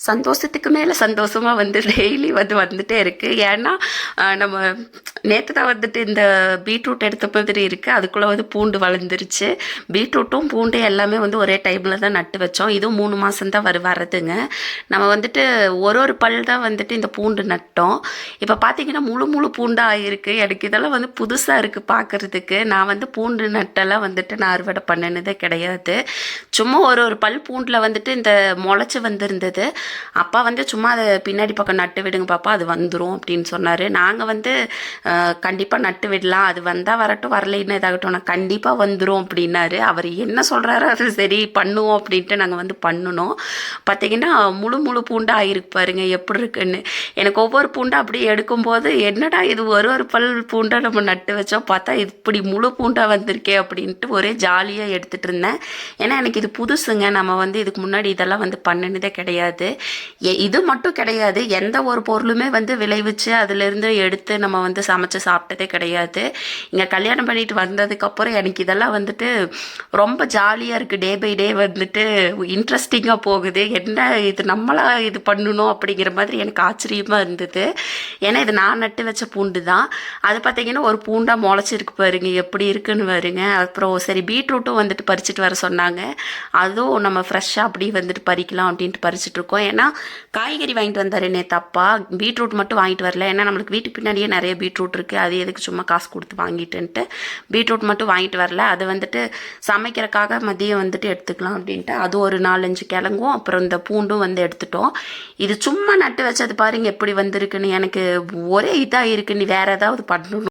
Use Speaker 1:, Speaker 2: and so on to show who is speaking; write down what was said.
Speaker 1: சந்தோஷத்துக்கு மேலே சந்தோஷமாக வந்து டெய்லி வந்து வந்துகிட்டே இருக்குது ஏன்னா நம்ம நேற்று தான் வந்துட்டு இந்த பீட்ரூட் எடுத்த மாதிரி இருக்குது அதுக்குள்ளே வந்து பூண்டு வளர்ந்துருச்சு. பீட்ரூட்டும் பூண்டு எல்லாமே வந்து ஒரே டைமில் தான் நட்டு வச்சோம். இதுவும் மூணு மாதம் தான் வரு வரதுங்க. நம்ம வந்துட்டு ஒரு ஒரு பல் தான் வந்துட்டு இந்த பூண்டு நட்டோம். இப்போ பார்த்தீங்கன்னா முழு முழு பூண்டாக ஆகிருக்கு எனக்கு இதெல்லாம் வந்து புதுசாக இருக்குது பார்க்குறதுக்கு நான் வந்து பூண்டு நட்டெல்லாம் வந்துட்டு நான் அறுவடை பண்ணினதே கிடையாது. சும்மா ஒரு ஒரு பல் பூண்டில் வந்துட்டு இந்த முளைச்சி வந்திருந்தது. அப்பா வந்து சும்மா அதை பின்னாடி பக்கம் நட்டு விடுங்க பாப்பா அது வந்துடும் அப்படின்னு சொன்னார். நாங்கள் வந்து கண்டிப்பாக நட்டு விடலாம். அது வந்தால் வரட்டும் வரலைன்னு இதாகட்டும். நான் கண்டிப்பாக வந்துடும் அப்படின்னாரு. அவர் என்ன சொல்கிறாரோ அது சரி பண்ணுவோம் அப்படின்ட்டு நாங்கள் வந்து பண்ணினோம். பார்த்தீங்கன்னா முழு முழு பூண்டாக ஆகிருக்கு பாருங்க எப்படி இருக்குன்னு. எனக்கு ஒவ்வொரு பூண்டா அப்படியே எடுக்கும்போது என்னடா இது ஒரு ஒரு பல் பூண்டை நம்ம நட்டு வச்சோம் பார்த்தா இப்படி முழு பூண்டா வந்திருக்கே அப்படின்ட்டு ஒரே ஜாலியாக எடுத்துகிட்டு இருந்தேன். ஏன்னா எனக்கு இது புதுசுங்க. நம்ம வந்து இதுக்கு முன்னாடி இதெல்லாம் வந்து பண்ணினதே கிடையாது. எ- இது மட்டும் கிடையாது. எந்த ஒரு பொருளுமே வந்து விளைவிச்சு அதுலேருந்து எடுத்து நம்ம வந்து சமைச்சு சாப்பிட்டதே கிடையாது. இங்கே கல்யாணம் பண்ணிட்டு வந்ததுக்கப்புறம் எனக்கு இதெல்லாம் வந்துட்டு ரொம்ப ஜாலியாக இருக்குது டே பை டே வந்துட்டு இன்ட்ரெஸ்டிங்காக போகுது. என்ன இது நம்மளாக இது பண்ணணும் அப்படிங்கிற மாதிரி எனக்கு ஆச்சரியமாக இருந்தது. ஏன்னா இது நான் நட்டு வச்ச பூண்டு தான். அது பார்த்தீங்கன்னா ஒரு பூண்டாக முளைச்சிருக்கு பாருங்க. எப்படி இருக்குன்னு பாருங்க. அப்புறம் சரி பீட்ரூட்டும் வந்துட்டு பறிச்சுட்டு வர சொன்னாங்க. அதுவும் நம்ம ஃப்ரெஷ்ஷாக அப்படியே வந்துட்டு பறிக்கலாம் அப்படின்ட்டு பறிச்சுட்டு இருக்கோம். ஏன்னா காய்கறி வாங்கிட்டு வந்தார் நேற்று பீட்ரூட் மட்டும் வாங்கிட்டு வரல. ஏன்னா நம்மளுக்கு வீட்டுக்கு பின்னாடியே நிறைய பீட்ரூட் இருக்குது அது எதுக்கு சும்மா காசு கொடுத்து வாங்கிட்டுன்ட்டு. பீட்ரூட் மட்டும் வாங்கிட்டு வரல அது வந்துட்டு சமைக்கிறக்காக மதியம் வந்துட்டு எடுத்துக்கலாம் அப்படின்ட்டு. அது ஒரு நாலஞ்சு கிழங்கும் அப்புறம் இந்த பூண்டும் வந்து எடுத்துட்டோம். இது சும்மா நட்டு வச்சது பாருங்க எப்படி வந்திருக்குன்னு எனக்கு ஒரே இதாக இருக்குன்னு வேறு ஏதாவது பண்ணணும்.